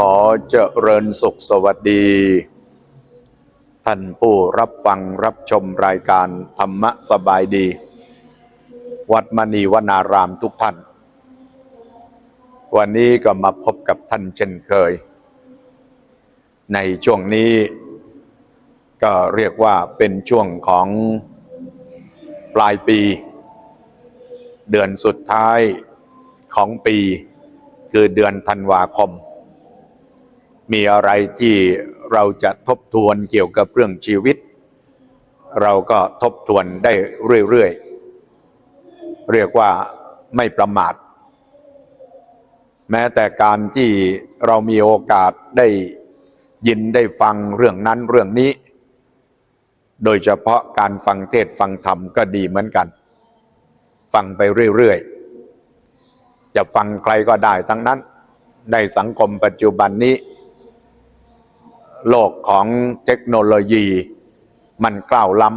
ขอเจริญสุขสวัสดี ท่านผู้รับฟังรับชมรายการธรรมะสบายดี วัดมณีวนารามทุกท่าน วันนี้ก็มาพบกับท่านเช่นเคย ในช่วงนี้ ก็เรียกว่าเป็นช่วงของปลายปี เดือนสุดท้ายของปีคือเดือนธันวาคม มีอะไรที่เราจะทบทวนเกี่ยวกับเรื่องชีวิต เราก็ทบทวนได้เรื่อยๆ เรียกว่าไม่ประมาท แม้แต่การที่เรามีโอกาสได้ยินได้ฟังเรื่องนั้นเรื่องนี้ โดยเฉพาะการฟังเทศฟังธรรมก็ดีเหมือนกัน ฟังไปเรื่อยๆ จะฟังใครก็ได้ทั้งนั้นในสังคมปัจจุบันนี้ โลกของเทคโนโลยี มันกล้าวล้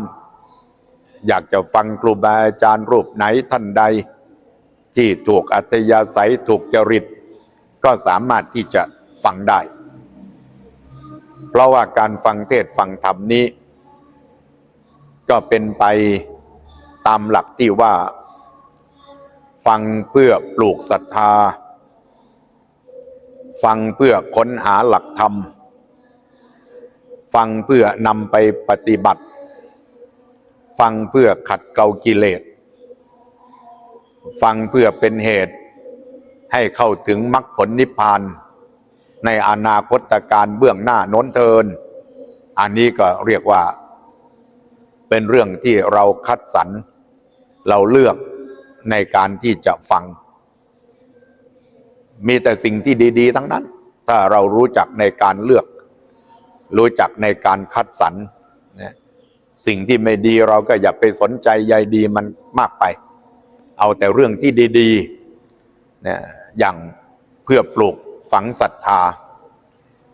ำอยากจะฟังครูบาอาจารย์รูปไหนท่านใด ที่ถูกอัธยาศัยถูกจริต ก็สามารถที่จะฟังได้ เพราะว่าการฟังเทศฟังธรรมนี้ ก็เป็นไปตามหลักที่ว่า ฟังเพื่อปลูกศรัทธา ฟังเพื่อค้นหาหลักธรรม ฟังเพื่อนำไปปฏิบัติ ฟังเพื่อขัดเกลากิเลส ฟังเพื่อเป็นเหตุ ให้เข้าถึงมรรคผลนิพพาน ในอนาคตการเบื้องหน้าโน้นเทิน อันนี้ก็เรียกว่า เป็นเรื่องที่เราคัดสรร เราเลือกในการที่จะฟัง มีแต่สิ่งที่ดี ๆ ทั้งนั้น ถ้าเรารู้จักในการเลือก รู้จักในการคัดสรรนะสิ่งที่ไม่ดีเราก็อย่าไปสนใจใยดีมันมากไป เอาแต่เรื่องที่ดีๆนะอย่างเพื่อปลูกฝังศรัทธา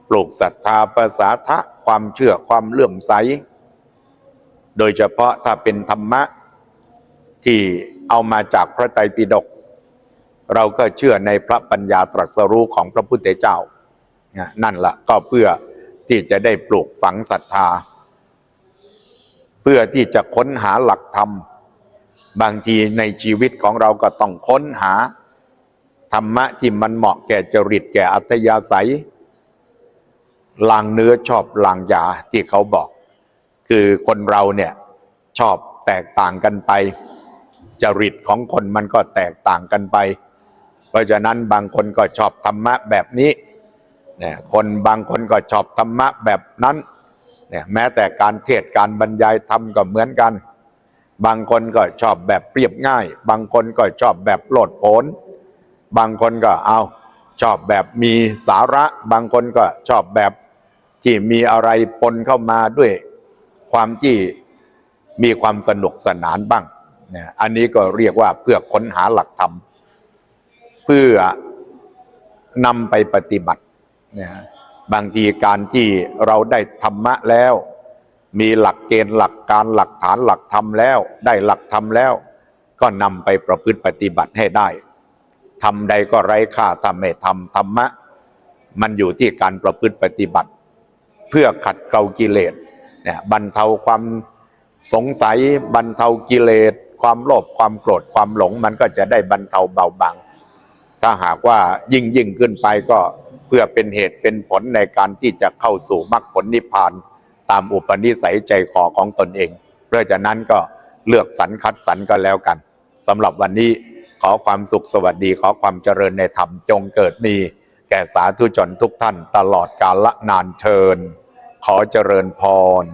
ปลูกศรัทธาภาษาทะความเชื่อความเลื่อมใส โดยเฉพาะถ้าเป็นธรรมะที่เอามาจากพระไตรปิฎกเราก็เชื่อในพระปัญญาตรัสรู้ของพระพุทธเจ้า นั่นละก็เพื่อ ที่จะได้ปลูกฝังศรัทธา เพื่อที่จะค้นหาหลักธรรม บางทีในชีวิตของเราก็ต้องค้นหา ธรรมะที่มันเหมาะแก่จริตแก่อัธยาศัยลางเนื้อชอบลางยาที่เขาบอก คือคนเราเนี่ยชอบแตกต่างกันไป จริตของคนมันก็แตกต่างกันไป เพราะฉะนั้นบางคนก็ชอบธรรมะแบบนี้ เนี่ยคนบางคนก็ชอบธรรมะแบบนั้นเนี่ยแม้แต่การเทศการบรรยายธรรมก็เหมือนกัน บางคนก็ชอบแบบเปรียบง่าย บางคนก็ชอบแบบโลดโผนบางคนก็เอาชอบแบบมีสาระ บางคนก็ชอบแบบที่มีอะไรปนเข้ามาด้วยความที่มีความสนุกสนานบ้างเนี่ยอันนี้ก็เรียกว่าเพื่อค้นหาหลักธรรม เพื่อนำไปปฏิบัติ นี่ยบางทีการที่เราได้ธรรมะแล้ว มีหลักเกณฑ์หลักการหลักฐานหลักธรรมแล้ว ได้หลักธรรมแล้ว ก็นำไปประพฤติปฏิบัติให้ได้ทำใดก็ไร้ค่าถ้าไม่ทำธรรมะ มันอยู่ที่การประพฤติปฏิบัติ เพื่อขัดเกลากิเลสเนี่ยบรรเทาความสงสัยบรรเทากิเลส ความโลภความโกรธความหลง มันก็จะได้บรรเทาเบาบางถ้าหากว่ายิ่งยิ่งขึ้นไปก็ พื่อเป็นเหตุเป็นผลในการที่จะเข้าสู่มรรคผลนิพพาน ตามอุปนิสัยใจคอของตนเอง เพราะฉะนั้นก็เลือกสรรคัดสรรก็แล้วกันสำหรับวันนี้ขอความสุขสวัสดีขอความเจริญในธรรมจงเกิดมี แก่สาธุชนทุกท่านตลอดกาลละนานเชิญ ขอเจริญพร